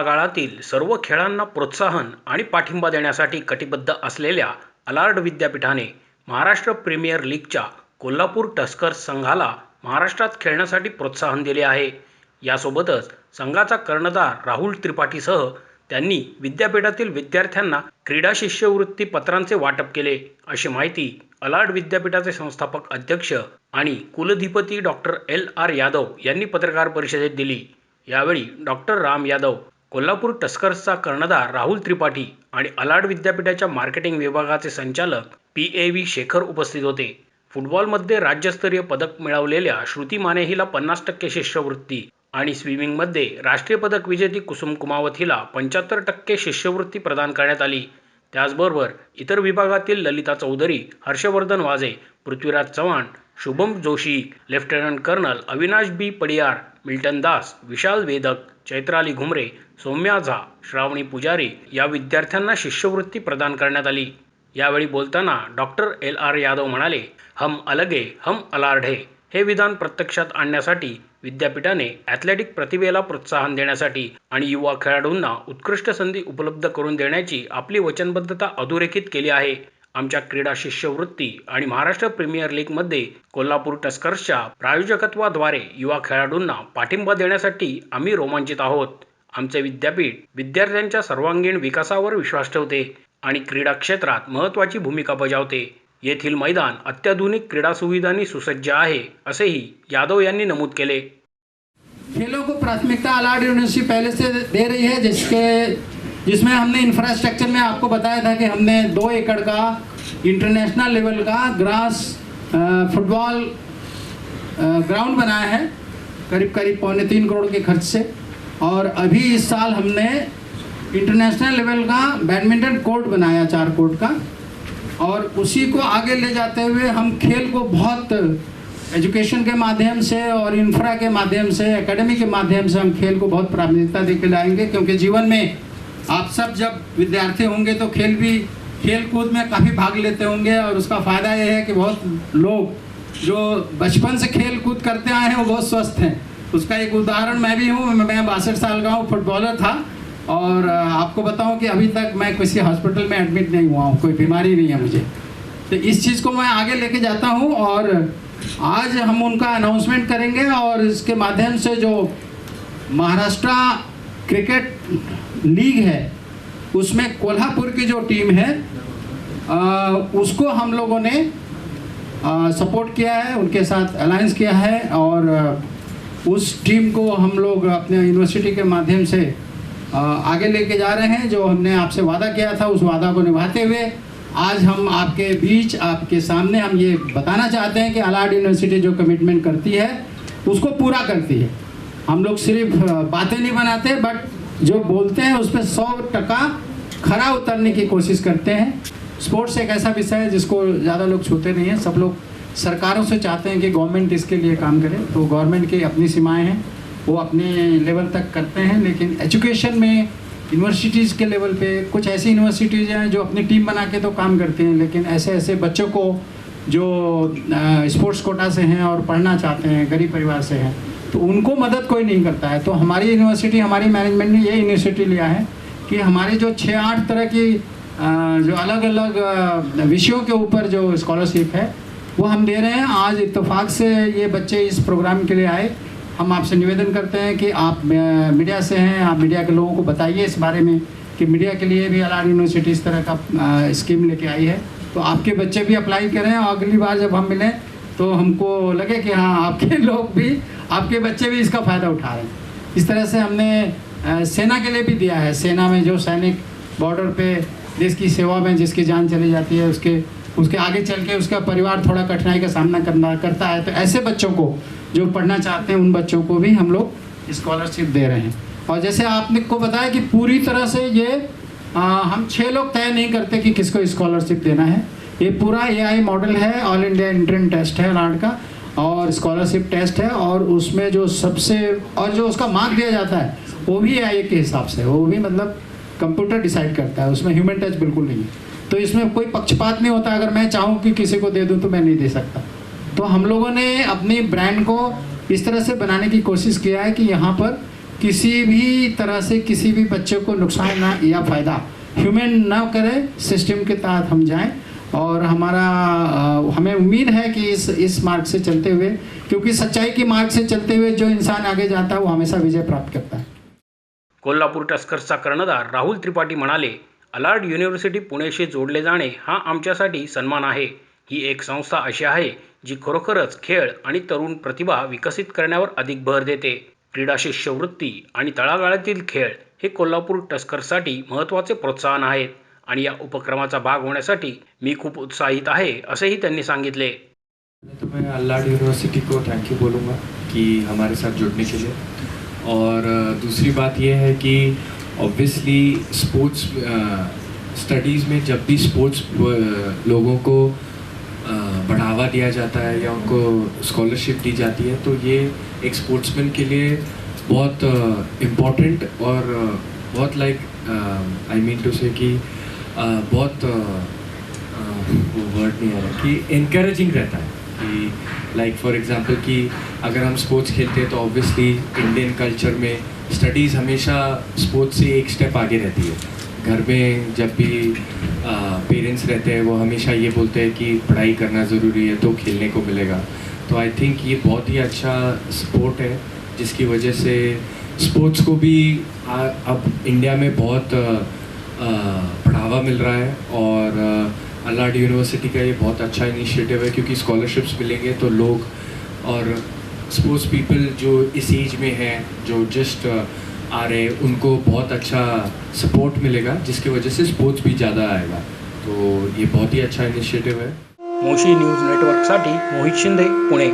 तळागाळातील सर्व खेळांना प्रोत्साहन आणि पाठिंबा देण्यासाठी कटिबद्ध असलेल्या अलार्ड विद्यापीठाने महाराष्ट्र प्रीमियर लीगच्या कोल्हापूर टस्कर्स संघाला महाराष्ट्रात खेळण्यासाठी प्रोत्साहन दिले आहे. यासोबतच संघाचा कर्णधार राहुल त्रिपाठीसह त्यांनी विद्यापीठातील विद्यार्थ्यांना क्रीडा शिष्यवृत्ती पत्रांचे वाटप केले. अशी माहिती अलार्ड विद्यापीठाचे संस्थापक अध्यक्ष आणि कुलधिपती डॉक्टर एल आर यादव यांनी पत्रकार परिषदेत दिली. यावेळी डॉक्टर राम यादव कोल्हापूर टस्कर्सचा कर्णधार राहुल त्रिपाठी आणि अलार्ड विद्यापीठाच्या मार्केटिंग विभागाचे संचालक पी ए व्ही शेखर उपस्थित होते. फुटबॉलमध्ये राज्यस्तरीय पदक मिळवलेल्या श्रुती माने हिला पन्नास टक्के शिष्यवृत्ती आणि स्विमिंगमध्ये राष्ट्रीय पदक विजेती कुसुम कुमावत हिला पंच्याहत्तर टक्के शिष्यवृत्ती प्रदान करण्यात आली. त्याचबरोबर इतर विभागातील Lalita Chaudhary Harshvardhan Waje Prithviraj Chavan Shubham Joshi lieutenant colonel Avinash B. Padiyar Milton Das Vishal Vedak Chaitrali Ghumre Saumya Jha Shravani पुजारी या विद्यार्थ्यांना शिष्यवृत्ती प्रदान करण्यात आली. यावेळी बोलताना डॉक्टर एल. आर. यादव म्हणाले हम अलगे हम अलार्ढे हे विधान प्रत्यक्षात आणण्यासाठी विद्यापीठाने ॲथलेटिक प्रतिभेला प्रोत्साहन देण्यासाठी आणि युवा खेळाडूंना उत्कृष्ट संधी उपलब्ध करून देण्याची आपली वचनबद्धता अधोरेखित केली आहे. आमच्या क्रीडा शिष्यवृत्ती आणि महाराष्ट्र प्रीमियर लीगमध्ये कोल्हापूर टस्कर्सच्या प्रायोजकत्वाद्वारे युवा खेळाडूंना पाठिंबा देण्यासाठी आम्ही रोमांचित आहोत. आमचे विद्यापीठ विद्यार्थ्यांच्या सर्वांगीण विकासावर विश्वास ठेवते आणि क्रीडा क्षेत्रात महत्त्वाची भूमिका बजावते. येथील मैदान अत्याधुनिक क्रीडा सुविधांनी सुसज्ज आहे असेही यादव यांनी नमूद केले. खेलों को प्राथमिकता अलार्ड यूनिवर्सिटी पहले से दे रही है जिसके जिसमें हमने इंफ्रास्ट्रक्चर में आपको बताया था कि हमने दो एकड़ का इंटरनेशनल लेवल का ग्रास फुटबॉल ग्राउंड बनाया है, करीब करीब पौने तीन करोड़ के खर्च से। और अभी इस साल हमने इंटरनेशनल लेवल का बैडमिंटन कोर्ट बनाया, चार कोर्ट का। और उसी को आगे ले जाते हुए हम खेल को बहुत एजुकेशन के माध्यम से और इंफ्रा के माध्यम से एकेडमी के माध्यम से हम खेल को बहुत प्राथमिकता दे के लाएँगे, क्योंकि जीवन में आप सब जब विद्यार्थी होंगे तो खेल भी, खेल कूद में काफ़ी भाग लेते होंगे और उसका फ़ायदा यह है कि बहुत लोग जो बचपन से खेल कूद करते आए हैं, वो बहुत स्वस्थ हैं। उसका एक उदाहरण मैं भी हूँ, मैं बासठ साल का हूँ, फुटबॉलर था और आपको बताऊँ कि अभी तक मैं किसी हॉस्पिटल में एडमिट नहीं हुआ हूँ, कोई बीमारी नहीं है मुझे। तो इस चीज़ को मैं आगे लेके जाता हूँ और आज हम उनका अनाउंसमेंट करेंगे और इसके माध्यम से जो महाराष्ट्र क्रिकेट लीग है उसमें कोल्हापुर की जो टीम है अ, उसको हम लोगों ने आ, सपोर्ट किया है उनके साथ अलायंस किया है और उस टीम को हम लोग अपने यूनिवर्सिटी के माध्यम से अ, आगे लेके जा रहे हैं जो हमने आपसे वादा किया था उस वादा को निभाते हुए आज हम आपके बीच आपके सामने हम ये बताना चाहते हैं कि अलाड यूनिवर्सिटी जो कमिटमेंट करती है उसको पूरा करती है। हम लोग सिर्फ़ बातें नहीं बनाते बट जो बोलते हैं, उस पर सौ टका खरा उतरने की कोशिश करते हैं। स्पोर्ट्स एक ऐसा विषय है जिसको ज़्यादा लोग छूते नहीं हैं। सब लोग सरकारों से चाहते हैं कि गवर्नमेंट इसके लिए काम करे। तो गवर्नमेंट की अपनी सीमाएँ हैं, वो अपने लेवल तक करते हैं, लेकिन एजुकेशन में यूनिवर्सिटीज़ के लेवल पे कुछ ऐसी यूनिवर्सिटीज़ हैं जो अपनी टीम बना के तो काम करती हैं, लेकिन ऐसे ऐसे बच्चों को जो स्पोर्ट्स कोटा से हैं और पढ़ना चाहते हैं, गरीब परिवार से हैं तो उनको मदद कोई नहीं करता है। तो हमारी यूनिवर्सिटी हमारी मैनेजमेंट ने ये इनिशिएटिव लिया है कि हमारे जो छः आठ तरह की जो अलग अलग विषयों के ऊपर जो स्कॉलरशिप है, वो हम दे रहे हैं। आज इतफाक़ से ये बच्चे इस प्रोग्राम के लिए आए। हम आपसे निवेदन करते हैं कि आप मीडिया से हैं। आप मीडिया के लोगों को बताइए इस बारे में कि मीडिया के लिए भी अलार यूनिवर्सिटी इस तरह का स्कीम लेके आई है। तो आपके बच्चे भी अप्लाई करें। और अगली बार जब हम मिलें तो हमको लगे कि हाँ आपके लोग भी आपके बच्चे भी इसका फ़ायदा उठा रहे हैं। इस तरह से हमने सेना के लिए भी दिया है। सेना में जो सैनिक बॉर्डर पे देश की सेवा में जिसकी जान चली जाती है उसके उसके आगे चल के उसका परिवार थोड़ा कठिनाई का सामना करना करता है तो ऐसे बच्चों को जो पढ़ना चाहते हैं उन बच्चों को भी हम लोग स्कॉलरशिप दे रहे हैं। और जैसे आपने को बताया कि पूरी तरह से ये आ, हम छः लोग तय नहीं करते कि किसको स्कॉलरशिप देना है। ये पूरा एआई मॉडल है ऑल इंडिया इंट्रेंस टेस्ट है लाड का। और स्कॉलरशिप टेस्ट है और उसमें जो सबसे, और जो उसका मार्क दिया जाता है, वो भी ए के हिसाब से वो भी मतलब कंप्यूटर डिसाइड करता है। उसमें ह्यूमन टच बिल्कुल नहीं है। तो इसमें कोई पक्षपात नहीं होता। अगर मैं चाहूँ कि किसी को दे दूँ तो मैं नहीं दे सकता। तो हम लोगों ने अपनी ब्रांड को इस तरह से बनाने की कोशिश किया है कि यहाँ पर किसी भी तरह से किसी भी बच्चे को नुकसान ना या फ़ायदा ह्यूमन ना करे सिस्टम के तहत हम जाएँ। और हमारा हमें उम्मीद है कि इस इस मार्ग से चलते हुए क्योंकि सच्चाई के मार्ग से चलते हुए जो इंसान आगे जाता है वो हमेशा विजय प्राप्त करता है। कोल्हापूर टस्कर्सचा कर्णधार राहुल त्रिपाठी म्हणाले अलार्ड युनिव्हर्सिटी पुणेशी जोडले जाणे हा आमच्यासाठी सन्मान आहे. ही एक संस्था अशी आहे जी खरोखरच खेळ आणि तरुण प्रतिभा विकसित करण्यावर अधिक भर देते. क्रीडा शिष्यवृत्ती आणि तळागाळातील खेळ हे कोल्हापूर टस्कर्ससाठी महत्त्वाचे प्रोत्साहन आहेत. आणि या उपक्रमाचा भाग होण्यासाठी मी खूप उत्साहित आहे, असेही त्यांनी सांगितले. तो मैं अल्लाड यूनिवर्सिटी को थैंक यू बोलूँगा कि हमारे साथ जुड़ने के लिए. और दूसरी बात यह है कि ऑब्वियसली स्पोर्ट्स स्टडीज़ में जब भी स्पोर्ट्स लोगों को बढ़ावा दिया जाता है या उनको स्कॉलरशिप दी जाती है तो ये एक स्पोर्ट्समैन के लिए बहुत इम्पोर्टेंट और बहुत लाइक आई मीन टू से कि बहुत वो वर्ड नहीं आ रहा कि इनक्रेजिंग रहता है कि लाइक फॉर एग्जांपल कि अगर हम स्पोर्ट्स खेलते हैं तो ऑब्वियसली इंडियन कल्चर में स्टडीज़ हमेशा स्पोर्ट्स से एक स्टेप आगे रहती है। घर में जब भी पेरेंट्स रहते हैं वो हमेशा ये बोलते हैं कि पढ़ाई करना ज़रूरी है तो खेलने को मिलेगा। तो आई थिंक ये बहुत ही अच्छा स्पोर्ट है जिसकी वजह से स्पोर्ट्स को भी आ, अब इंडिया में बहुत अ, अ, बढ़ावा मिल रहा है और अ, अलाड यूनिवर्सिटी का ये बहुत अच्छा इनिशिएटिव है क्योंकि स्कॉलरशिप्स मिलेंगे तो लोग और स्पोर्ट्स पीपल जो इस एज में हैं जो जस्ट आ रहे उनको बहुत अच्छा सपोर्ट मिलेगा जिसकी वजह से स्पोर्ट्स भी ज़्यादा आएगा। तो ये बहुत ही अच्छा इनिशिएटिव है। मोशी न्यूज़ नेटवर्कसाठी मोहित शिंदे पुणे।